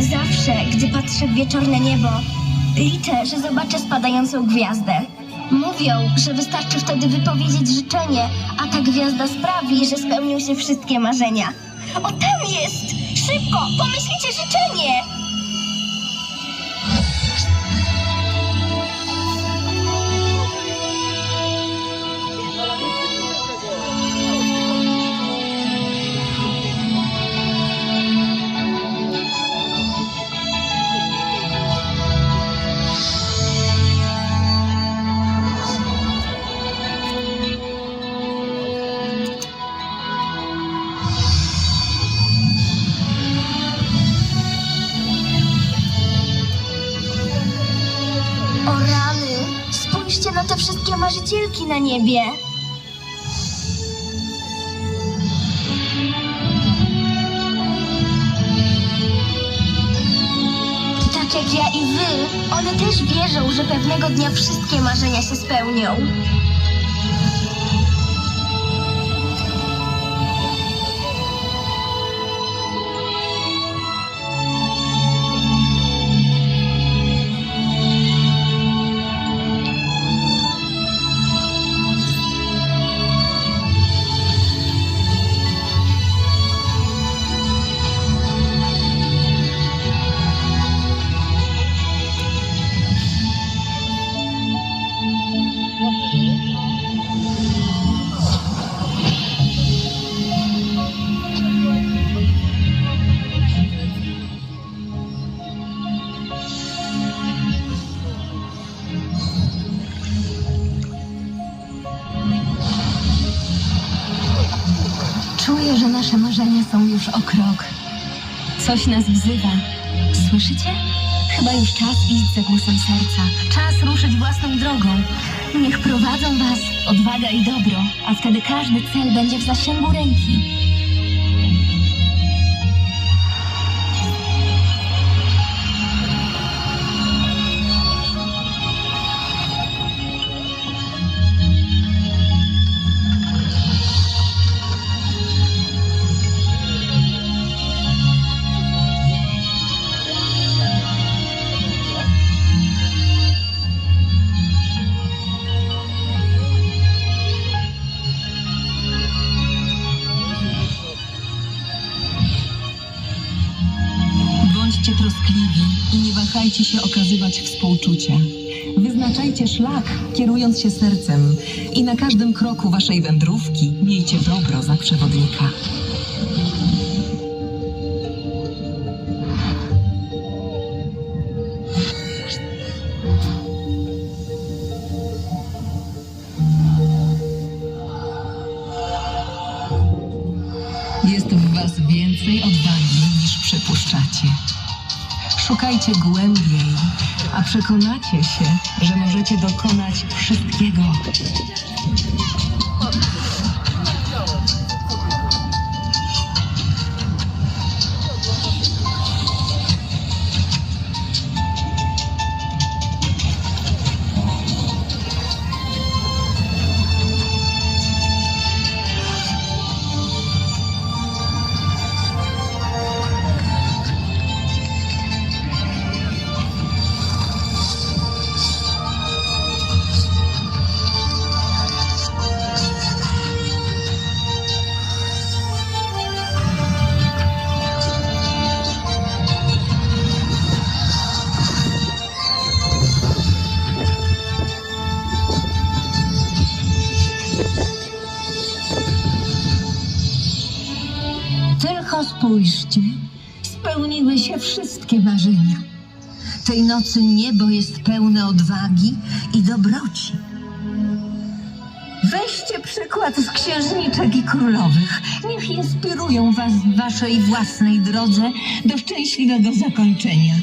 Zawsze, gdy patrzę w wieczorne niebo, liczę, że zobaczę spadającą gwiazdę. Mówią, że wystarczy wtedy wypowiedzieć życzenie, a ta gwiazda sprawi, że spełnią się wszystkie marzenia. O, tam jest! Szybko, pomyślcie życzenie! Wszystkie marzycielki na niebie! Tak jak ja i wy, one też wierzą, że pewnego dnia wszystkie marzenia się spełnią. Czuję, że nasze marzenia są już o krok. Coś nas wzywa. Słyszycie? Chyba już czas iść za głosem serca. Czas ruszyć własną drogą. Niech prowadzą was odwaga i dobro, a wtedy każdy cel będzie w zasięgu ręki. Wahajcie się okazywać współczucia. Wyznaczajcie szlak, kierując się sercem i na każdym kroku waszej wędrówki miejcie dobro za przewodnika. Jest w was więcej odwagi niż przypuszczacie. Szukajcie głębiej, a przekonacie się, że możecie dokonać wszystkiego. Tylko spójrzcie, spełniły się wszystkie marzenia. Tej nocy niebo jest pełne odwagi i dobroci. Weźcie przykład z księżniczek i królowych. Niech inspirują was w waszej własnej drodze do szczęśliwego zakończenia.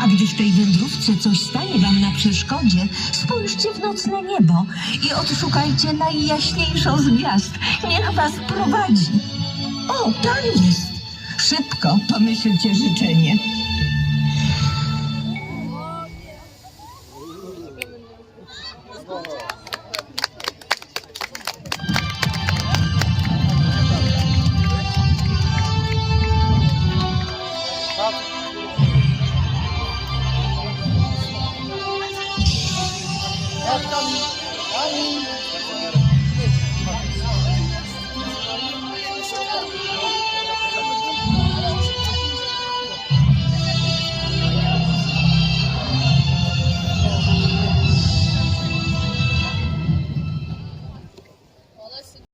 A gdy w tej wędrówce coś stanie wam na przeszkodzie, spójrzcie w nocne niebo i odszukajcie najjaśniejszą z gwiazd. Niech was prowadzi. O, tam jest. Szybko pomyślcie życzenie. Thank you.